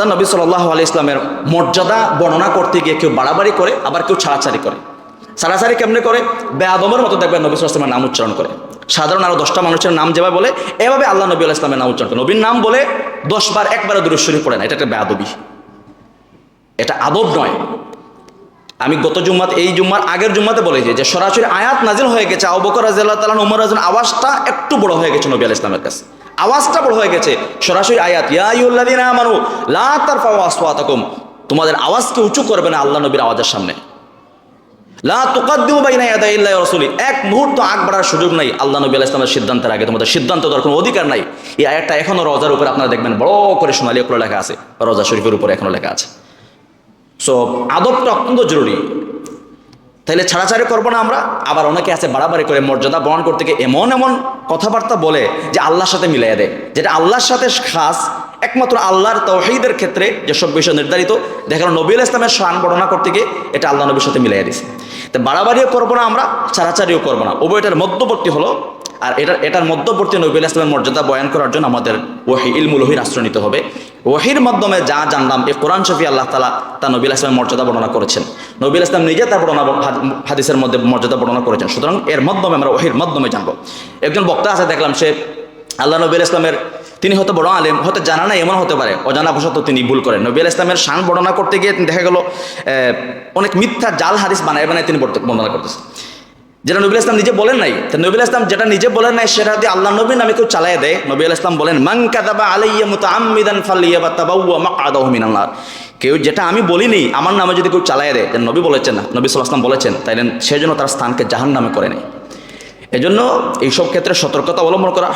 আল্লাহ নবী সাল্লাহ আলি ইসলামের মর্যাদা বর্ণনা করতে গিয়ে কেউ বাড়াবাড়ি করে, আবার কেউ ছাড়াছাড়ি করে। ছাড়াছাড়ি কেমনে করে? বেআদমের মতো দেখবেন নবী ইসলামের নাম উচ্চারণ করে। সাধারণ আরও দশটা মানুষের নাম যেভাবে বলে, এভাবে আল্লাহ নবী আল্লাহ ইসলামের নাম উচ্চারণ করে। নবীর নাম বলে দশবার একবারে দূরেশ্বরী পড়ে না, এটা একটা বেআদবি। এটা আদব নয়। আমি গত জুম্মাত, এই জুম্মার আগের জুম্মাতে বলেছি যে সরাসরি আয়াত নাজিল হয়ে গেছে, আবু বকর রাজিয়াল্লাহ তাআলা উমর রাজন আওয়াজটা একটু বড় হয়ে গেছে নবী আলাইহিস ইসলামের কাছে। আওয়াজটা বড় হয়ে গেছে। সরাসরি আয়াত, ইয়া আইয়ুল্লাযিনা আমানু, লা তারফাউ আসওয়াতাকুম। তোমাদের আওয়াজকে উঁচু করবে না আল্লাহ নবীর আওয়াজের সামনে। লা তুকাদ্দিমু বাইনা ইয়াদাই ইল্লাহি রাসূলি। এক মুহূর্ত আগ বাড়ার সুযোগ নাই আল্লাহ নবী আলাইহিস সিদ্ধান্তের আগে। তোমাদের সিদ্ধান্ত দেওয়ার কোনো অধিকার নাই। এই আয়াতটা এখনও রোজার উপরে আপনারা দেখবেন, বড় করে সোনালী অক্ষরে লেখা আছে। রোজা শরীফের উপরে এখনও লেখা আছে। সো, আদবটা অত্যন্ত জরুরি। তাহলে ছাড়াছাড়ি করব না আমরা? আবার অনেকে আছে বাড়াবাড়ি করে মর্যাদা বহন করতে গিয়ে এমন এমন কথাবার্তা বলে যে আল্লাহর সাথে মিলাইয়া দেয়। যেটা আল্লাহর সাথে খাস, একমাত্র আল্লাহর তৌহিদের ক্ষেত্রে যেসব বিষয় নির্ধারিত দেখা গেল নবীল ইসলামের শান বর্ণনা করতে গিয়ে এটা আল্লাহ নবীর সাথে মিলাইয়া দিছে। তো বাড়াবাড়িও করব না আমরা, ছাড়াছাড়িও করব না। উভয়টার মধ্যবর্তী হলো আর এটার এটার মধ্যবর্তী নবীল ইসলামের মর্যাদা বয়ান করার জন্য আমাদের ওহি ইলমুল ওহির আশ্রয় নিতে হবে। ওহির মাধ্যমে যা জানলাম, এই কোরআন শফি আল্লাহ তালা তা নবীল ইসলামের মর্যাদা বর্ণনা করেছেন। নবীল ইসলাম নিজে তার বর্ণনা হাদিসের মধ্যে মর্যাদা বর্ণনা করেছেন। সুতরাং এর মাধ্যমে আমরা ওহির মাধ্যমে জানব। একজন বক্তা আছে, দেখলাম সে আল্লাহ নবীল ইসলামের, তিনি হয়তো বড় আলেম, হয়তো জানা না এমন হতে পারে। অজানা বশত তিনি ভুল করেন। নবী ইসলামের শান বর্ণনা করতে গিয়ে দেখা গেল অনেক মিথ্যা জাল হাদিস বানায় বানায় তিনি বর্ণনা করতেছেন। যেটা নবী ইসলাম নিজে বলেন নাই। তো নবী ইসলাম যেটা নিজে বলেন নাই, সেটা যদি আল্লাহ নবী নামে কেউ চালাই দেয়, নবী ইসলাম বলেন, মান কাদাবা আলাইয়া মুতাআম্মিদান ফালিয়াবা তাবাউয়া আদা হমিন আল্লাহ কেউ যেটা আমি বলিনি, আমার নামে যদি কেউ চালাই দেয় নবী বলেছেন না। নবী সাল ওয়াসাল্লাম বলেছেন তাই সেজন্য তার স্থানকে জাহান নামে করে নেয়। এজন্য এইসব ক্ষেত্রে সতর্কতা অবলম্বন করা